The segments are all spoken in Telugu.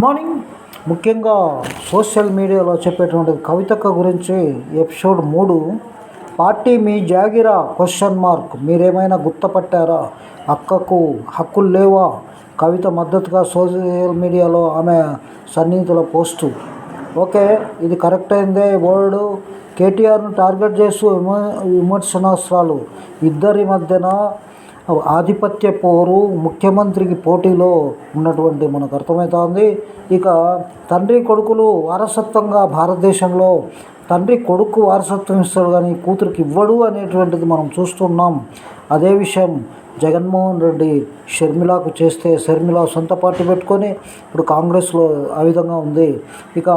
మార్నింగ్. ముఖ్యంగా సోషల్ మీడియాలో చెప్పేటువంటి కవితక్క గురించి ఎపిసోడ్ మూడు. పార్టీ మీ జాగిరా? క్వశ్చన్ మార్క్ మీరేమైనా గుర్తుపట్టారా? అక్కకు హక్కులు లేవా? కవిత మద్దతుగా సోషల్ మీడియాలో ఆమె సన్నిహితుల పోస్టు. ఓకే ఇది కరెక్ట్ అయిందే? వర్డ్ కేటీఆర్ను టార్గెట్ చేస్తూ విమ విమర్శనాస్త్రాలు. ఇద్దరి మధ్యన ఆధిపత్య పోరు ముఖ్యమంత్రికి పోటీలో ఉన్నటువంటి మనకు అర్థమవుతోంది ఇక తండ్రి కొడుకులు వారసత్వంగా భారతదేశంలో తండ్రి కొడుకు వారసత్వం ఇస్తాడు కానీ కూతురికి ఇవ్వడు అనేటువంటిది మనం చూస్తున్నాం. అదే విషయం జగన్మోహన్ రెడ్డి షర్మిలాకు చేస్తే షర్మిల సొంత పార్టీ పెట్టుకొని ఇప్పుడు కాంగ్రెస్లో ఆ విధంగా ఉంది. ఇక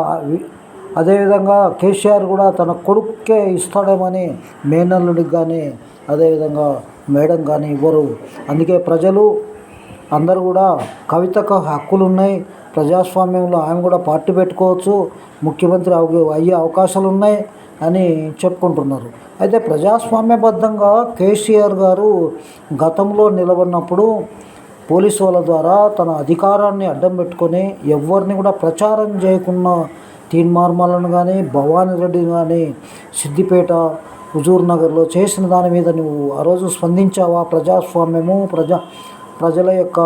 అదేవిధంగా కేసీఆర్ కూడా తన కొడుక్కే ఇస్తాడేమని మేనల్లుడికి కానీ అదేవిధంగా మేడం కానీ ఇవ్వరు. అందుకే ప్రజలు అందరు కూడా కవితకు హక్కులు ఉన్నాయి ప్రజాస్వామ్యంలో ఆమె కూడా పార్టీ పెట్టుకోవచ్చు. ముఖ్యమంత్రి అవ- అయ్యే అవకాశాలు ఉన్నాయి అని చెప్పుకుంటున్నారు. అయితే ప్రజాస్వామ్యబద్ధంగా కేసీఆర్ గారు గతంలో నిలబడినప్పుడు పోలీసు వాళ్ళ ద్వారా తన అధికారాన్ని అడ్డం పెట్టుకొని ఎవరిని కూడా ప్రచారం చేయకుండా తీన్మార్మలను కానీ భవానీ రెడ్డిని కానీ సిద్దిపేట హుజూర్ నగర్లో చేసిన దాని మీద నువ్వు ఆ రోజు స్పందించావా? ప్రజాస్వామ్యము ప్రజా ప్రజల యొక్క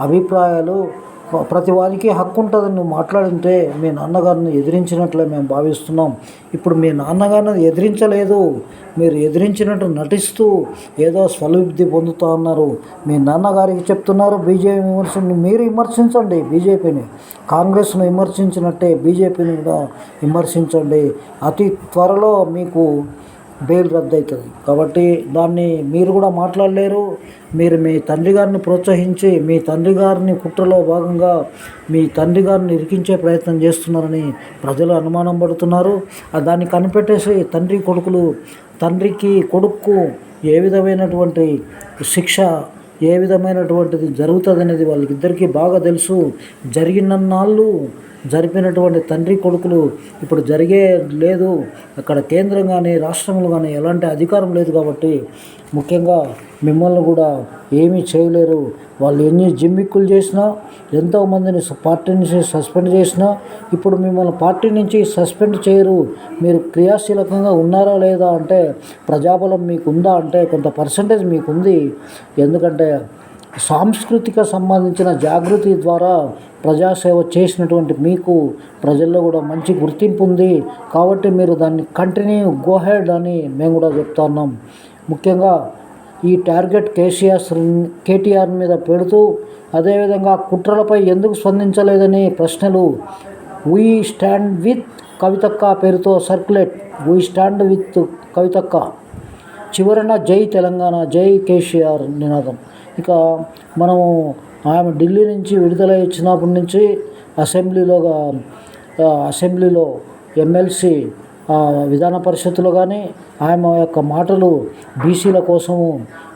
అభిప్రాయాలు ప్రతి వారికి హక్కు ఉంటుందని నువ్వు మాట్లాడింటే మీ నాన్నగారిని ఎదిరించినట్లే మేము భావిస్తున్నాం. ఇప్పుడు మీ నాన్నగారిని ఎదిరించలేదు. మీరు ఎదిరించినట్టు నటిస్తూ ఏదో స్వలబ్ధి పొందుతా ఉన్నారు. మీ నాన్నగారికి చెప్తున్నారు బీజేపీ విమర్శని మీరు విమర్శించండి బీజేపీని. కాంగ్రెస్ను విమర్శించినట్టే బీజేపీని కూడా విమర్శించండి. అతి త్వరలో మీకు బెయిల్ రద్దు అవుతుంది కాబట్టి దాన్ని మీరు కూడా మాట్లాడలేరు. మీరు మీ తండ్రి గారిని ప్రోత్సహించి మీ తండ్రి గారిని కుట్రలో భాగంగా మీ తండ్రి గారిని ఇరికించే ప్రయత్నం చేస్తున్నారని ప్రజలు అనుమానం పడుతున్నారు. దాన్ని కనిపెట్టేసి తండ్రి కొడుకులు తండ్రికి కొడుకు ఏ విధమైనటువంటి శిక్ష ఏ విధమైనటువంటిది జరుగుతుంది అనేది వాళ్ళకిద్దరికీ బాగా తెలుసు. జరిగినన్నాళ్ళు జరిపినటువంటి తండ్రి కొడుకులు ఇప్పుడు జరిగే లేదు. అక్కడ కేంద్రం కానీ రాష్ట్రంలో కానీ ఎలాంటి అధికారం లేదు కాబట్టి ముఖ్యంగా మిమ్మల్ని కూడా ఏమీ చేయలేరు. వాళ్ళు ఎన్ని జిమ్మిక్కులు చేసినా ఎంతోమందిని పార్టీ నుంచి సస్పెండ్ చేసినా ఇప్పుడు మిమ్మల్ని పార్టీ నుంచి సస్పెండ్ చేయరు. మీరు క్రియాశీలకంగా ఉన్నారా లేదా అంటే ప్రజాబలం మీకు ఉందా అంటే కొంత పర్సంటేజ్ మీకు ఉంది ఎందుకంటే సాంస్కృతిక సంబంధించిన జాగృతి ద్వారా ప్రజాసేవ చేసినటువంటి మీకు ప్రజల్లో కూడా మంచి గుర్తింపు ఉంది. కాబట్టి మీరు దాన్ని కంటిన్యూ గోహెడ్ అని మేము కూడా చెప్తున్నాం ముఖ్యంగా ఈ టార్గెట్ కేసీఆర్ కేటీఆర్ మీద పెడుతూ అదేవిధంగా కుట్రలపై ఎందుకు స్పందించలేదని ప్రశ్నలు వీ స్టాండ్ విత్ కవితక్క పేరుతో సర్క్యులేట్ వీ స్టాండ్ విత్ కవితక్క. చివరన జై తెలంగాణ జై కేసీఆర్ నినాదం. ఇక మనము ఆమె ఢిల్లీ నుంచి విడుదల ఇచ్చినప్పటి నుంచి అసెంబ్లీలోగా అసెంబ్లీలో ఎమ్మెల్సీ విధాన పరిషత్తులో కానీ ఆమె యొక్క మాటలు బీసీల కోసము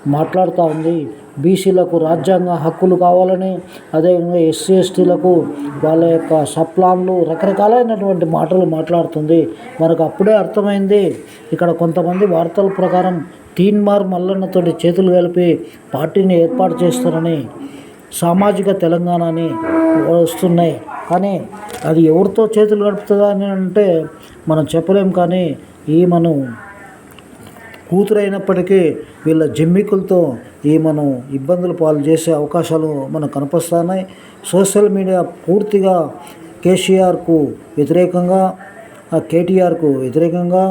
మాట్లాడుతూ ఉంది. బీసీలకు రాజ్యాంగ హక్కులు కావాలని అదేవిధంగా ఎస్సీ ఎస్టీలకు వాళ్ళ యొక్క సప్లాన్లు రకరకాలైనటువంటి మాటలు మాట్లాడుతుంది. మనకు అప్పుడే అర్థమైంది. ఇక్కడ కొంతమంది వార్తల ప్రకారం తీన్మార్ మల్లన్నతోటి చేతులు కలిపి పార్టీని ఏర్పాటు చేస్తారని సామాజిక తెలంగాణ అని వస్తున్నాయి. కానీ అది ఎవరితో చేతులు గడుపుతుందా అని అంటే మనం చెప్పలేం కానీ ఈమెను కూతురైనప్పటికీ వీళ్ళ జిమ్మికులతో ఈమెను ఇబ్బందులు పాలు చేసే అవకాశాలు మనకు కనిపిస్తున్నాయి సోషల్ మీడియా పూర్తిగా కేసీఆర్కు వ్యతిరేకంగా ఆ కేటీఆర్కు వ్యతిరేకంగా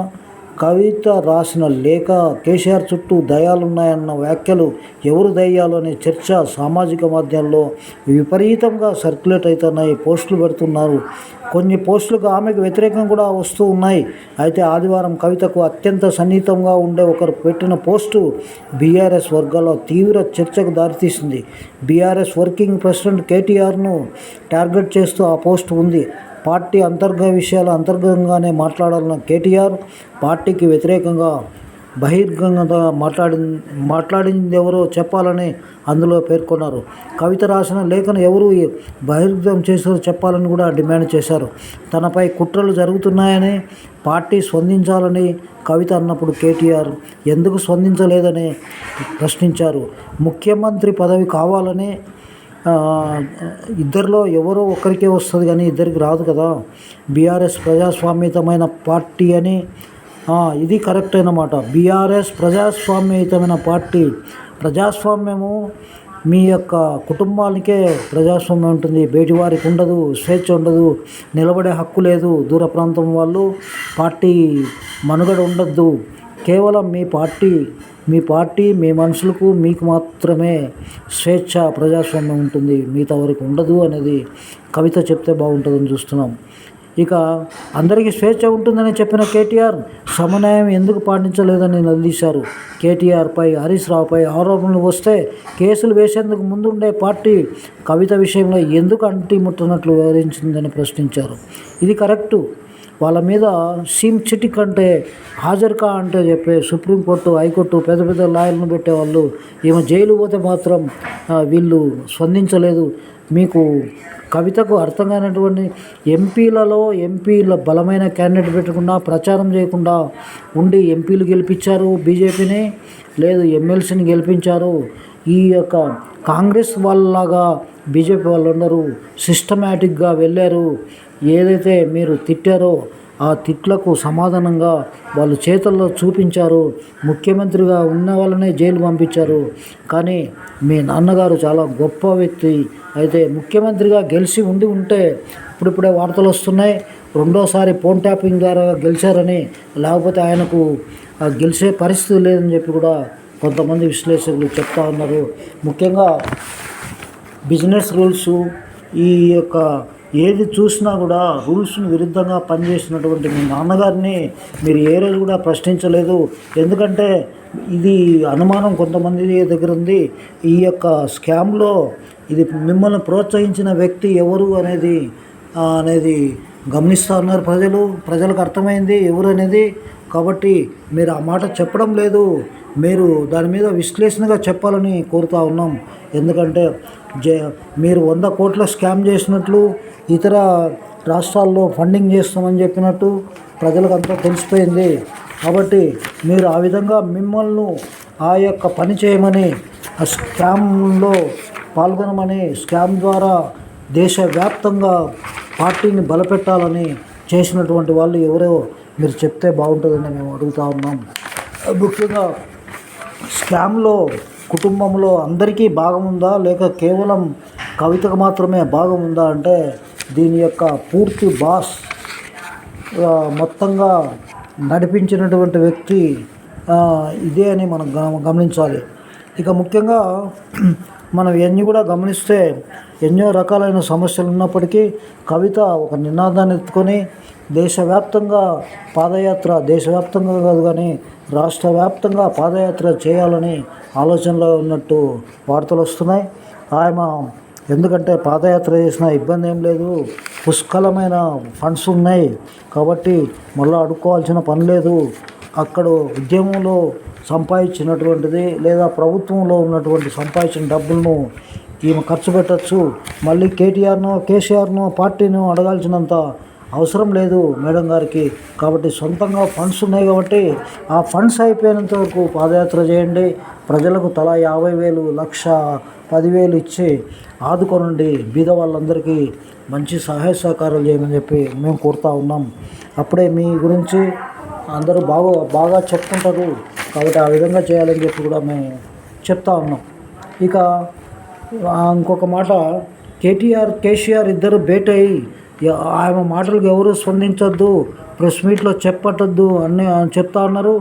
కవిత రాసిన లేఖ కేసీఆర్ చుట్టూ దయాలున్నాయన్న వ్యాఖ్యలు ఎవరు దయ్యాలు అనే చర్చ సామాజిక మాధ్యమంలో విపరీతంగా సర్క్యులేట్ అవుతున్నాయి పోస్టులు పెడుతున్నారు. కొన్ని పోస్టులకు ఆమెకు వ్యతిరేకం కూడా వస్తూ ఉన్నాయి. అయితే ఆదివారం కవితకు అత్యంత సన్నిహితంగా ఉండే ఒకరు పెట్టిన పోస్టు బీఆర్ఎస్ వర్గాల్లో తీవ్ర చర్చకు దారితీసింది. బీఆర్ఎస్ వర్కింగ్ ప్రెసిడెంట్ కేటీఆర్ను టార్గెట్ చేస్తూ ఆ పోస్ట్ ఉంది. పార్టీ అంతర్గత విషయాలు అంతర్గతంగానే మాట్లాడాలన్న కేటీఆర్ పార్టీకి వ్యతిరేకంగా బహిర్గంగా మాట్లాడి మాట్లాడింది ఎవరో చెప్పాలని అందులో పేర్కొన్నారు. కవిత రాసిన లేఖను ఎవరు బహిర్గతం చేశారో చెప్పాలని కూడా డిమాండ్ చేశారు. తనపై కుట్రలు జరుగుతున్నాయని పార్టీ స్పందించాలని కవిత అన్నప్పుడు కేటీఆర్ ఎందుకు స్పందించలేదని ప్రశ్నించారు. ముఖ్యమంత్రి పదవి కావాలని ఇద్దరిలో ఎవరో ఒకరికే వస్తుంది కానీ ఇద్దరికి రాదు కదా. బీఆర్ఎస్ ప్రజాస్వామ్యతమైన పార్టీ అని. ఇది కరెక్ట్ అన్నమాట బీఆర్ఎస్ ప్రజాస్వామ్యయుతమైన పార్టీ. ప్రజాస్వామ్యము మీ యొక్క కుటుంబానికే ప్రజాస్వామ్యం ఉంటుంది. బయటి వారికి ఉండదు స్వేచ్ఛ ఉండదు నిలబడే హక్కు లేదు. దూర ప్రాంతం వాళ్ళు పార్టీ మనుగడ ఉండద్దు. కేవలం మీ పార్టీ మీ పార్టీ మీ మనుషులకు మీకు మాత్రమే స్వేచ్ఛ ప్రజాస్వామ్యం ఉంటుంది. మిగతా వరకు ఉండదు అనేది కవిత చెప్తే బాగుంటుందని చూస్తున్నాం. ఇక అందరికీ స్వేచ్ఛ ఉంటుందని చెప్పిన కేటీఆర్ సమన్వయం ఎందుకు పాటించలేదని నిలదీశారు. కేటీఆర్పై హరీష్ రావుపై ఆరోపణలు వస్తే కేసులు వేసేందుకు ముందుండే పార్టీ కవిత విషయంలో ఎందుకు అంటి ముట్టనట్లు వివరించిందని ప్రశ్నించారు. ఇది కరెక్టు. వాళ్ళ మీద సీమ్ చిటిక్ అంటే హాజరుకా అంటే చెప్పే సుప్రీంకోర్టు హైకోర్టు పెద్ద పెద్ద లాయర్లను పెట్టేవాళ్ళు. ఈమె జైలు పోతే మాత్రం వీళ్ళు స్పందించలేదు. మీకు కవితకు అర్థం కానటువంటి ఎంపీలలో ఎంపీల బలమైన క్యాండిడేట్ పెట్టకుండా ప్రచారం చేయకుండా ఉండి ఎంపీలు గెలిపించారు బీజేపీని లేదు ఎమ్మెల్సీని గెలిపించారు. ఈ యొక్క కాంగ్రెస్ వాళ్ళలాగా బీజేపీ వాళ్ళు ఉన్నారు సిస్టమేటిక్గా వెళ్ళారు. ఏదైతే మీరు తిట్టారో ఆ తిట్లకు సమాధానంగా వాళ్ళు చేతుల్లో చూపించారు. ముఖ్యమంత్రిగా ఉన్న వాళ్ళనే జైలు పంపించారు. కానీ మీ నాన్నగారు చాలా గొప్ప వ్యక్తి. అయితే ముఖ్యమంత్రిగా గెలిచి ఉండి ఉంటే ఇప్పుడిప్పుడే వార్తలు వస్తున్నాయి. రెండోసారి ఫోన్ ట్యాపింగ్ ద్వారా గెలిచారని లేకపోతే ఆయనకు గెలిచే పరిస్థితి లేదని చెప్పి కూడా కొంతమంది విశ్లేషకులు చెప్తా ఉన్నారు. ముఖ్యంగా బిజినెస్ రూల్స్ ఈ యొక్క ఏది చూసినా కూడా రూల్స్ను విరుద్ధంగా పనిచేసినటువంటి మీ నాన్నగారిని మీరు ఏ రోజు కూడా ప్రశ్నించలేదు. ఎందుకంటే ఇది అనుమానం కొంతమంది దగ్గర ఉంది. ఈ యొక్క స్కామ్లో ఇది మిమ్మల్ని ప్రోత్సహించిన వ్యక్తి ఎవరు అనేది అనేది గమనిస్తూ ఉన్నారు ప్రజలు. ప్రజలకు అర్థమైంది ఎవరు అనేది. కాబట్టి మీరు ఆ మాట చెప్పడం లేదు. మీరు దాని మీద విశ్లేషణగా చెప్పాలని కోరుతా ఉన్నాం. ఎందుకంటే జ మీరు వంద కోట్ల స్కామ్ చేసినట్లు ఇతర రాష్ట్రాల్లో ఫండింగ్ చేస్తామని చెప్పినట్టు ప్రజలకు అంతా తెలిసిపోయింది. కాబట్టి మీరు ఆ విధంగా మిమ్మల్ని ఆ యొక్క పని చేయమని ఆ స్కామ్లో పాల్గొనమని స్కామ్ ద్వారా దేశవ్యాప్తంగా పార్టీని బలపెట్టాలని చేసినటువంటి వాళ్ళు ఎవరో మీరు చెప్తే బాగుంటుందని మేము అడుగుతా ఉన్నాం. ముఖ్యంగా స్కామ్లో కుటుంబంలో అందరికీ భాగం ఉందా లేక కేవలం కవితకు మాత్రమే భాగం ఉందా అంటే దీని యొక్క పూర్తి బాస్ మొత్తంగా నడిపించినటువంటి వ్యక్తి ఇదే అని మనం గమనించాలి. ఇక ముఖ్యంగా మనం ఎన్ని కూడా గమనిస్తే ఎన్నో రకాలైన సమస్యలు ఉన్నప్పటికీ కవిత ఒక నినాదాన్ని ఎత్తుకొని దేశవ్యాప్తంగా పాదయాత్ర దేశవ్యాప్తంగా కాదు కానీ రాష్ట్ర వ్యాప్తంగా పాదయాత్ర చేయాలని ఆలోచనలో ఉన్నట్టు వార్తలు వస్తున్నాయి. ఆయన ఎందుకంటే పాదయాత్ర చేసిన ఇబ్బంది ఏం లేదు. పుష్కలమైన ఫండ్స్ ఉన్నాయి. కాబట్టి మళ్ళీ అడుక్కోవాల్సిన పని లేదు. అక్కడ ఉద్యమంలో సంపాదించినటువంటిది లేదా ప్రభుత్వంలో ఉన్నటువంటి సంపాదించిన డబ్బులను ఈమె ఖర్చు పెట్టచ్చు. మళ్ళీ కేటీఆర్ను కేసీఆర్ను పార్టీను అడగాల్సినంత అవసరం లేదు మేడం గారికి. కాబట్టి సొంతంగా ఫండ్స్ ఉన్నాయి కాబట్టి ఆ ఫండ్స్ అయిపోయినంత వరకు పాదయాత్ర చేయండి. ప్రజలకు తలా యాభై వేలు లక్ష పదివేలు ఇచ్చి ఆదుకోనండి. బీద వాళ్ళందరికీ మంచి సహాయ సహకారాలు చేయమని చెప్పి మేము కోరుతా ఉన్నాం. అప్పుడే మీ గురించి అందరూ బాగా బాగా చెప్పుకుంటారు కాబట్టి ఆ విధంగా చేయాలని చెప్పి కూడా మేము చెప్తా ఉన్నాం. ఇక ఇంకొక మాట కేటీఆర్ కేసీఆర్ ఇద్దరు భేటీ అయ్యి ఆమె మాటలకు ఎవరు స్పందించొద్దు ప్రెస్ మీట్లో చెప్పట్టద్దు అని చెప్తా ఉన్నారు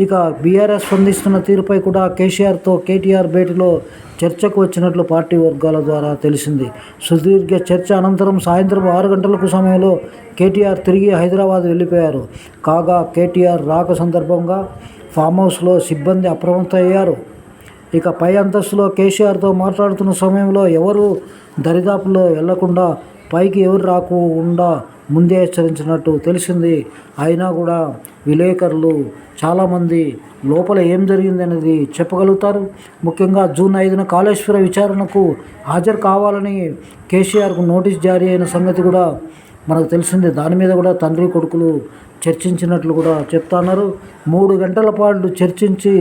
ఇక బీఆర్ఎస్ స్పందిస్తున్న తీరుపై కూడా కేసీఆర్తో కేటీఆర్ భేటీలో చర్చకు వచ్చినట్లు పార్టీ వర్గాల ద్వారా తెలిసింది. సుదీర్ఘ చర్చ అనంతరం సాయంత్రం ఆరు గంటలకు సమయంలో కేటీఆర్ తిరిగి హైదరాబాద్ వెళ్ళిపోయారు. కాగా కేటీఆర్ రాక సందర్భంగా ఫామ్ హౌస్లో సిబ్బంది అప్రమత్తమయ్యారు ఇక పై అంతస్తులో కేసీఆర్తో మాట్లాడుతున్న సమయంలో ఎవరు దరిదాపుల్లో వెళ్ళకుండా పైకి ఎవరు రాకుండా ముందే హెచ్చరించినట్టు తెలిసింది. అయినా కూడా విలేకరులు చాలామంది లోపల ఏం జరిగింది అనేది చెప్పగలుగుతారు. ముఖ్యంగా జూన్ ఐదున కాళేశ్వర విచారణకు హాజరు కావాలని కేసీఆర్కు నోటీస్ జారీ అయిన సంగతి కూడా మనకు తెలిసింది. దాని మీద కూడా తండ్రి కొడుకులు చర్చించినట్లు కూడా చెప్తున్నారు. మూడు గంటల పాటు చర్చించి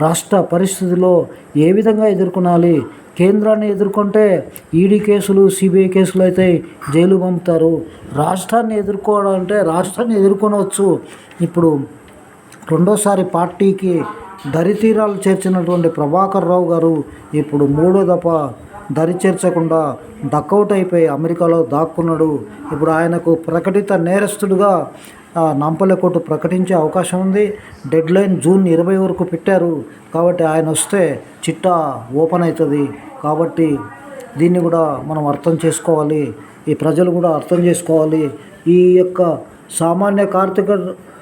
రాష్ట్ర పరిస్థితిలో ఏ విధంగా ఎదుర్కొనాలి? కేంద్రాన్ని ఎదుర్కొంటే ఈడీ కేసులు సిబిఐ కేసులు అయితే జైలు పంపుతారు. రాష్ట్రాన్ని ఎదుర్కోవాలంటే రాష్ట్రాన్ని ఎదుర్కొనవచ్చు. ఇప్పుడు రెండోసారి పార్టీకి దరితీరాలు చేర్చినటువంటి ప్రభాకర్ రావు గారు ఇప్పుడు మూడో దఫ దరిచేర్చకుండా డక్అవుట్ అయిపోయి అమెరికాలో దాక్కున్నాడు. ఇప్పుడు ఆయనకు ప్రకటిత నేరస్తుడుగా ఆ, కోర్టు ప్రకటించే అవకాశం ఉంది. డెడ్ లైన్ జూన్ ఇరవై వరకు పెట్టారు. కాబట్టి ఆయన వస్తే చిట్టా ఓపెన్ అవుతుంది కాబట్టి దీన్ని కూడా మనం అర్థం చేసుకోవాలి. ఈ ప్రజలు కూడా అర్థం చేసుకోవాలి. ఈ యొక్క సామాన్య కార్తీక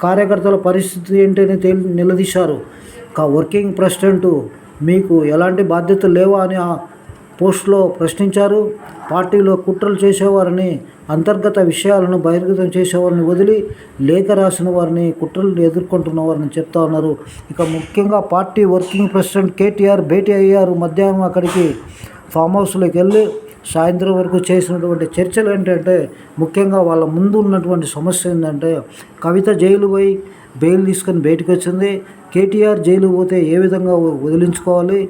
కార్యకర్తల పరిస్థితి ఏంటని తెలి నిలదీశారు. కా వర్కింగ్ ప్రెసిడెంటు మీకు ఎలాంటి బాధ్యతలు లేవా అని పోస్టులో ప్రశ్నించారు. పార్టీలో కుట్రలు చేసేవారిని అంతర్గత విషయాలను బహిర్గతం చేసేవారిని వదిలి లేఖ రాసిన వారిని కుట్రలు ఎదుర్కొంటున్న వారిని చెప్తా ఉన్నారు. ఇక ముఖ్యంగా పార్టీ వర్కింగ్ ప్రెసిడెంట్ కేటీఆర్ భేటీ అయ్యారు. మధ్యాహ్నం అక్కడికి ఫామ్ హౌస్లోకి వెళ్ళి సాయంత్రం వరకు చేసినటువంటి చర్చలు ఏంటంటే ముఖ్యంగా వాళ్ళ ముందు ఉన్నటువంటి సమస్య ఏంటంటే కవిత జైలు పోయి బెయిల్ తీసుకొని బయటకు వచ్చింది. కేటీఆర్ జైలు పోతే ఏ విధంగా వదిలించుకోవాలి?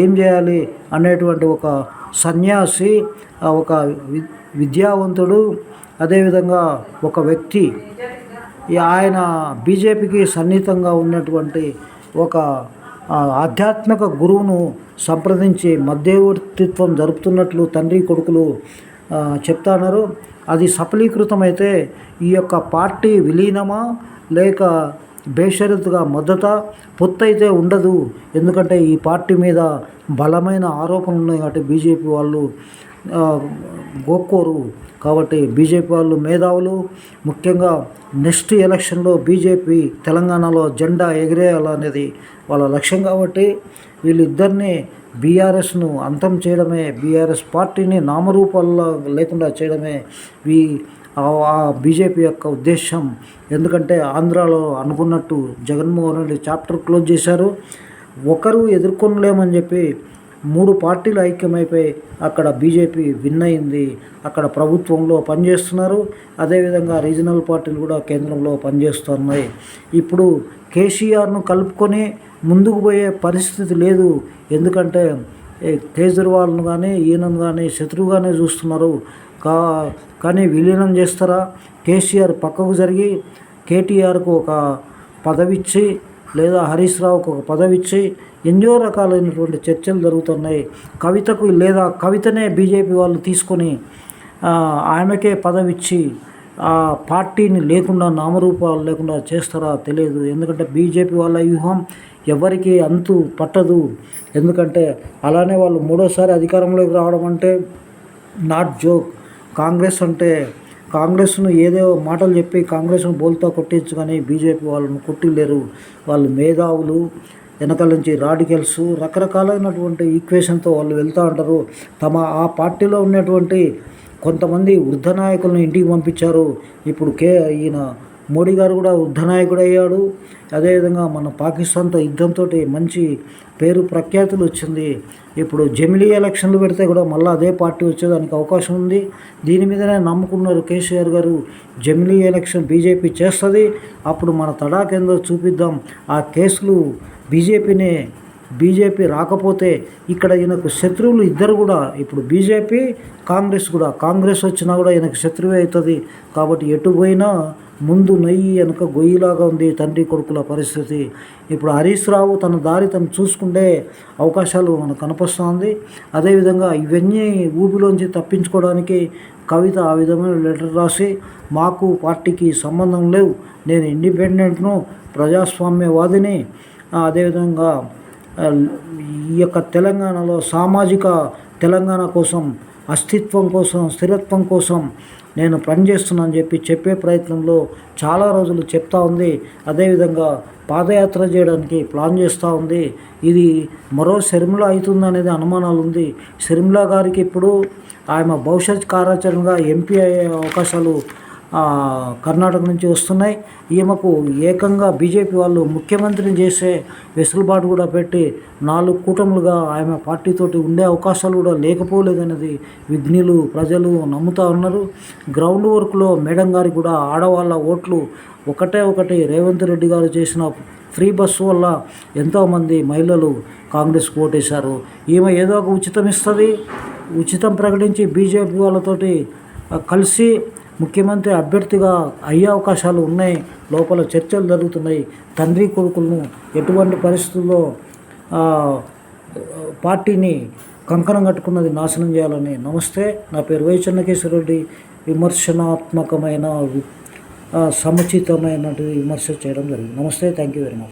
ఏం చేయాలి? అనేటువంటి ఒక సన్యాసి ఒక వి విద్యావంతుడు అదేవిధంగా ఒక వ్యక్తి ఆయన బీజేపీకి సన్నిహితంగా ఉన్నటువంటి ఒక ఆధ్యాత్మిక గురువును సంప్రదించి మధ్యవర్తిత్వం జరుపుతున్నట్లు తండ్రి కొడుకులు చెప్తాన్నారు అది సఫలీకృతమైతే ఈ యొక్క పార్టీ విలీనమా లేక బేషరతుగా మద్దత? పొత్తు అయితే ఉండదు. ఎందుకంటే ఈ పార్టీ మీద బలమైన ఆరోపణలు ఉన్నాయి కాబట్టి బీజేపీ వాళ్ళు గోక్కోరు. కాబట్టి బీజేపీ వాళ్ళు మేధావులు ముఖ్యంగా నెక్స్ట్ ఎలక్షన్లో బీజేపీ తెలంగాణలో జెండా ఎగిరేయాలనేది వాళ్ళ లక్ష్యం కాబట్టి వీళ్ళిద్దరినీ బీఆర్ఎస్ను అంతం చేయడమే బీఆర్ఎస్ పార్టీని నామరూపాల్లో లేకుండా చేయడమే వీ ఆ బీజేపీ యొక్క ఉద్దేశం. ఎందుకంటే ఆంధ్రాలో అనుకున్నట్టు జగన్మోహన్ రెడ్డి చాప్టర్ క్లోజ్ చేశారు. ఒకరు ఎదుర్కొనలేమని చెప్పి మూడు పార్టీలు ఐక్యమైపోయి అక్కడ బీజేపీ విన్ అయింది. అక్కడ ప్రభుత్వంలో పనిచేస్తున్నారు. అదేవిధంగా రీజనల్ పార్టీలు కూడా కేంద్రంలో పనిచేస్తున్నాయి. ఇప్పుడు కేసీఆర్ను కలుపుకొని ముందుకు పోయే పరిస్థితి లేదు. ఎందుకంటే కేజ్రీవాల్ను కానీ ఈయనను కానీ శత్రువుగానే చూస్తున్నారు. కా కానీ విలీనం చేస్తారా? కేసీఆర్ పక్కకు జరిగి కేటీఆర్కు ఒక పదవిచ్చి లేదా హరీష్ రావుకు ఒక పదవిచ్చి ఎన్నో రకాలైనటువంటి చర్చలు జరుగుతున్నాయి. కవితకు లేదా కవితనే బీజేపీ వాళ్ళు తీసుకొని ఆమెకే పదవిచ్చి ఆ పార్టీని లేకుండా నామరూపాలు లేకుండా చేస్తారా తెలియదు. ఎందుకంటే బీజేపీ వాళ్ళ వ్యూహం ఎవరికి అంతు పట్టదు. ఎందుకంటే అలానే వాళ్ళు మూడోసారి అధికారంలోకి రావడం అంటే నాట్ జోక్. కాంగ్రెస్ అంటే కాంగ్రెస్ను ఏదో మాటలు చెప్పి కాంగ్రెస్ను బోల్తా కొట్టించు కానీ బీజేపీ వాళ్ళను కొట్టిలేరు. వాళ్ళు మేధావులు వెనకాల నుంచి రాడికల్స్ రకరకాలైనటువంటి ఈక్వేషన్తో వాళ్ళు వెళ్తూ ఉంటారు. తమ ఆ పార్టీలో ఉన్నటువంటి కొంతమంది వృద్ధ నాయకులను ఇంటికి పంపించారు. ఇప్పుడు కే ఈయన మోడీ గారు కూడా వృద్ధ నాయకుడు అయ్యాడు అదేవిధంగా మన పాకిస్తాన్తో యుద్ధంతో మంచి పేరు ప్రఖ్యాతులు వచ్చింది. ఇప్పుడు జమిలీ ఎలక్షన్లు పెడితే కూడా మళ్ళీ అదే పార్టీ వచ్చేదానికి అవకాశం ఉంది. దీని మీదనే నమ్ముకున్నారు కేసీఆర్ గారు. జమిలీ ఎలక్షన్ బీజేపీ చేస్తుంది. అప్పుడు మన తడాకేందో చూపిద్దాం. ఆ కేసులు బీజేపీనే బీజేపీ రాకపోతే ఇక్కడ ఈయనకు శత్రువులు ఇద్దరు కూడా ఇప్పుడు బీజేపీ కాంగ్రెస్ కూడా కాంగ్రెస్ వచ్చినా కూడా ఈయనకు శత్రువే అవుతుంది. కాబట్టి ఎటు పోయినా ముందు నెయ్యి వెనక గొయ్యిలాగా ఉంది తండ్రి కొడుకుల పరిస్థితి. ఇప్పుడు హరీష్ రావు తన దారి తను చూసుకుంటే అవకాశాలు మనకు కనిపిస్తుంది. అదేవిధంగా ఇవన్నీ ఊపిలోంచి తప్పించుకోవడానికి కవిత ఆ విధమైన లెటర్ రాసి మాకు పార్టీకి సంబంధం లేవు నేను ఇండిపెండెంట్ను ప్రజాస్వామ్యవాదిని అదేవిధంగా ఈ యొక్క తెలంగాణలో సామాజిక తెలంగాణ కోసం అస్తిత్వం కోసం స్థిరత్వం కోసం నేను పనిచేస్తున్నాను చెప్పి చెప్పే ప్రయత్నంలో చాలా రోజులు చెప్తా ఉంది. అదేవిధంగా పాదయాత్ర చేయడానికి ప్లాన్ చేస్తూ ఉంది. ఇది మరో శర్మిల అవుతుందనేది అనుమానాలు ఉంది. శర్మిల గారికి ఇప్పుడు ఆమె భవిష్యత్ కార్యాచరణగా ఎంపీ అయ్యే అవకాశాలు కర్ణాటక నుంచి వస్తున్నాయి. ఈమెకు ఏకంగా బీజేపీ వాళ్ళు ముఖ్యమంత్రిని చేసే వెసులుబాటు కూడా పెట్టి నాలుగు కూటములుగా ఆమె పార్టీతోటి ఉండే అవకాశాలు కూడా లేకపోలేదనేది విఘ్నులు ప్రజలు నమ్ముతా ఉన్నారు. గ్రౌండ్ వర్క్లో మేడం గారికి కూడా ఆడవాళ్ళ ఓట్లు ఒకటే ఒకటి రేవంత్ రెడ్డి గారు చేసిన ఫ్రీ బస్సు వల్ల ఎంతోమంది మహిళలు కాంగ్రెస్కి ఓటేశారు. ఈమె ఏదో ఒక ఉచితం ఇస్తుంది. ఉచితం ప్రకటించి బీజేపీ వాళ్ళతోటి కలిసి ముఖ్యమంత్రి అభ్యర్థిగా అయ్యే అవకాశాలు ఉన్నాయి. లోపల చర్చలు జరుగుతున్నాయి. తండ్రి కొడుకులను ఎటువంటి పరిస్థితుల్లో పార్టీని కంకణం కట్టుకున్నది నాశనం చేయాలని నమస్తే. నా పేరు వై చెన్నకేశ్వరరెడ్డి విమర్శనాత్మకమైన సముచితమైనటువంటి విమర్శ చేయడం జరిగింది. నమస్తే. Thank you very much.